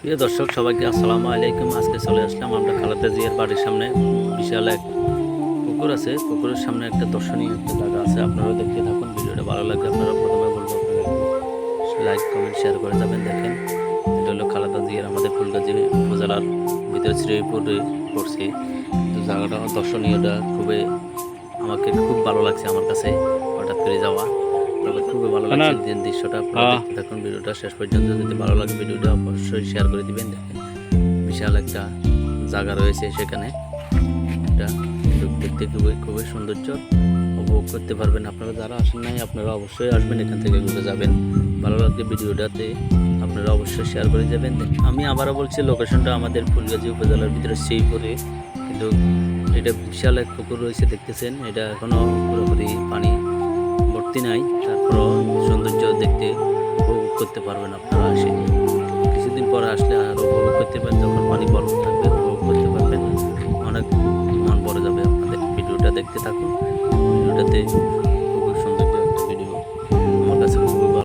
প্রিয় দর্শক, সবাইকে আসসালামু আলাইকুম। আজকে চলে আসলাম আমরা খালাদা জিয়ার বাড়ির সামনে। বিশাল এক পুকুর আছে। পুকুরের সামনে একটা দর্শনীয় একটা জায়গা আছে। আপনারা দেখতে থাকুন। ভিডিওটা ভালো লাগলে আপনারা প্রথমে বলব, আপনারা লাইক কমেন্ট শেয়ার করে যাবেন। দেখেন, এটা হলো খালাদা জিয়ার আমাদের ফুলগাজী উপজেলার ভিতরে শ্রীপুরে পড়ছি। জায়গাটা দর্শনীয়টা খুবই, আমাকে খুব ভালো লাগছে আমার কাছে হঠাৎ করে যাওয়া। খুবই ভালো লাগছে। দৃশ্যটা আপনারা থাকুন ভিডিওটা শেষ পর্যন্ত যদি ভালো লাগে ভিডিওটা অবশ্যই শেয়ার করে দিবেন। দেখেন বিশাল একটা জায়গা রয়েছে সেখানে। এটা দেখতে খুবই খুবই সৌন্দর্য উপভোগ করতে পারবেন আপনারা। যারা আসেন নাই আপনারা অবশ্যই আসবেন এখান থেকে ঘুরে যাবেন। ভালো লাগলে ভিডিওটাতে আপনারা অবশ্যই শেয়ার করে যাবেন আমি আবারও বলছি লোকেশনটা আমাদের ফুলগাজী উপজেলার ভিতরে সেই সেইপুরে কিন্তু এটা বিশাল এক পুকুর রয়েছে দেখতেছেন। এটা এখনও পুরোপুরি পানি করতে পারবেন আপনারা আসে। কিছুদিন পরে আসলে আর উপভোগ করতে পারেন যখন পানি বরফ থাকবে, উপভোগ করতে পারবেন। অনেক মন পড়ে যাবে আপনাদের। ভিডিওটা দেখতে থাকুন। ভিডিওটাতে